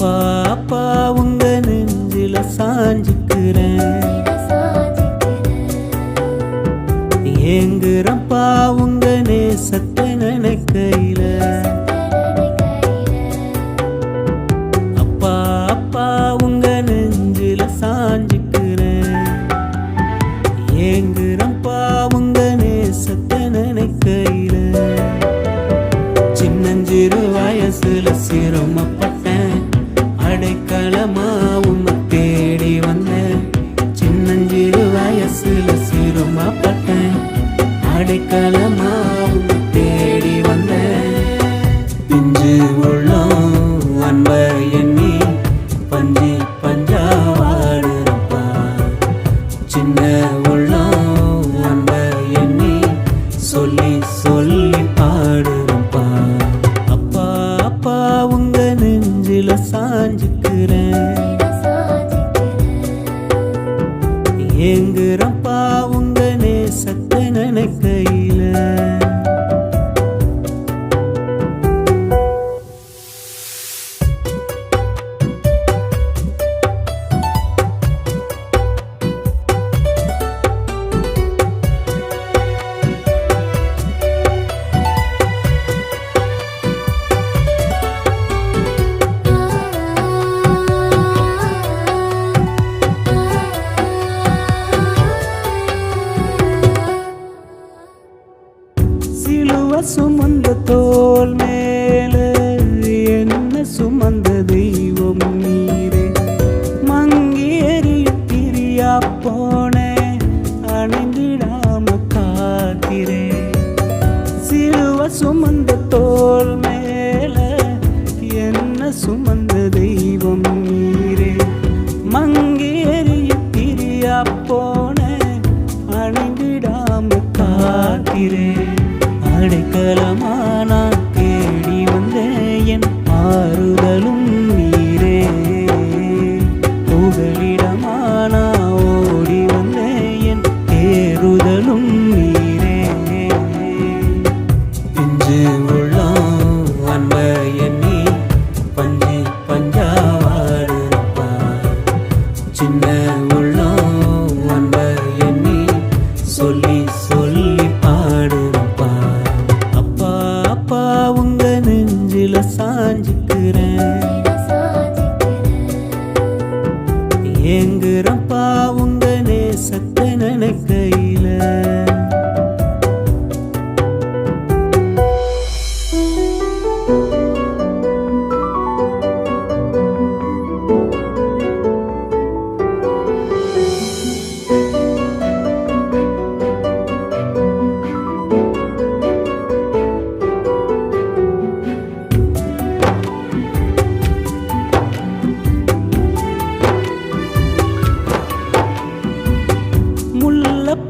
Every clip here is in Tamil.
பாப்பா உங்க நெஞ்சில சாஞ்சி சிரமப்பட்டேன் அடைக்கலமா தேடி வந்தேன். பிஞ்சு உள்ளம் அன்ப எண்ணி பஞ்சி பஞ்சா வாடுறப்பா சின்ன உள்ளம் அன்ப எண்ணி சொல்லி சொல்லி பாடுறப்பா அப்பா அப்பா உங்க நெஞ்சில சாஞ்சுக்கிறேன். ஏங்குறப்பா சிலுவ சுமந்த தோல் மேலே என்ன சுமந்த தெய்வம் நீரே? மங்கேறி எரியும் பிரியா போனே அணைந்திடாம காத்திரே. சிறுவ சுமந்த தோல் மேலே என்ன சுமந்த தெய்வம் நீரே? மங்கேறி எரியும் பிரியா போனே அணைந்திடாம காத்திரே. அடைக்கலமானா தேடி வந்த என் ஆறுதலும் நீரே. புகலிடமானா சாஞ்சுக்கிறேன். ஏங்குறப்பா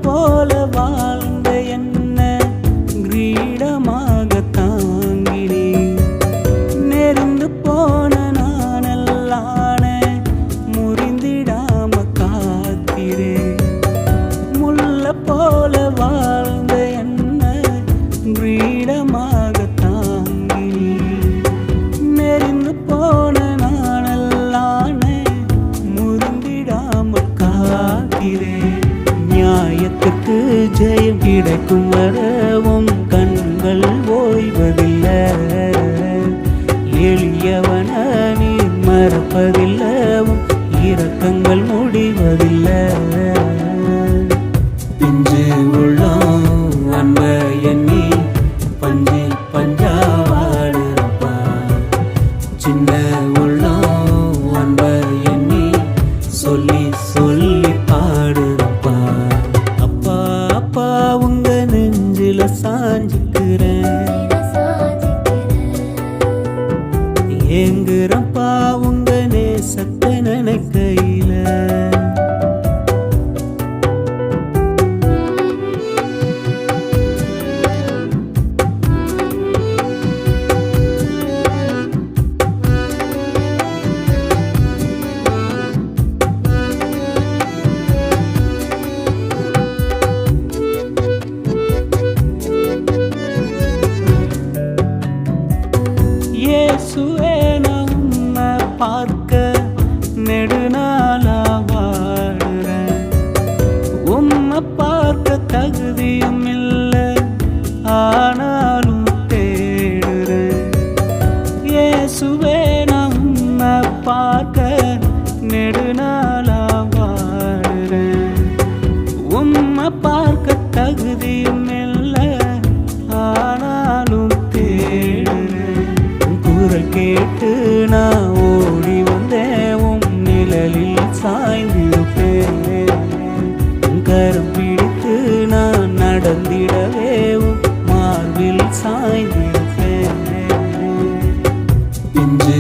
போல வாழ்ந்த என்ன கிரீடமாக தாங்கினே. நெருந்து போன நானல்லான முறிந்திடாம காத்திரே. முல்ல போல வாழ்ந்த என்ன கிரீடமாக தாங்கினே. நெறிந்து போன நானல்லான முறிந்திடாம காக்கிறேன் கிடைக்கும் வரவும் கண்கள் ஓய்வதில்லை. எளியவன நீ மறப்பதில்லவும் இரக்கங்கள் முடிவதில்லை. சாஞ்சுக்கிறேன் பார்க்க நெடுநாளா வாடுறேன். உம்மை பார்க்க தகுதியும் இல்லை ஆனாலும் தேடுறேன். குரல் கேட்டு நான் ஓடி வந்தேன். உம் நிழலில் சாய்ந்திருப்பேன். உன் கரம் பிடித்து நான் நடந்திடவே. உன் மார்பில் சாய்ந்திருப்பேன். இன்று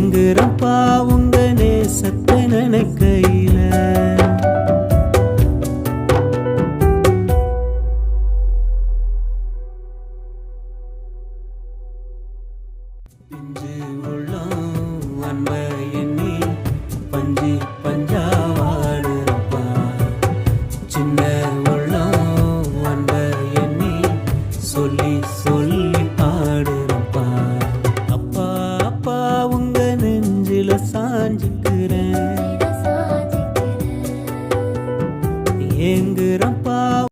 ஏங்குறப்பா உங்க நேசத்தை நினைக்கையில? இன்று உள்ளம் அன்பை எண்ணி பஞ்சி பஞ்சாவாடுப்பா சின்ன உள்ளம் அன்பை எண்ணி சொல்லி சொல்லி சாஞ்சுக்கிறேன்.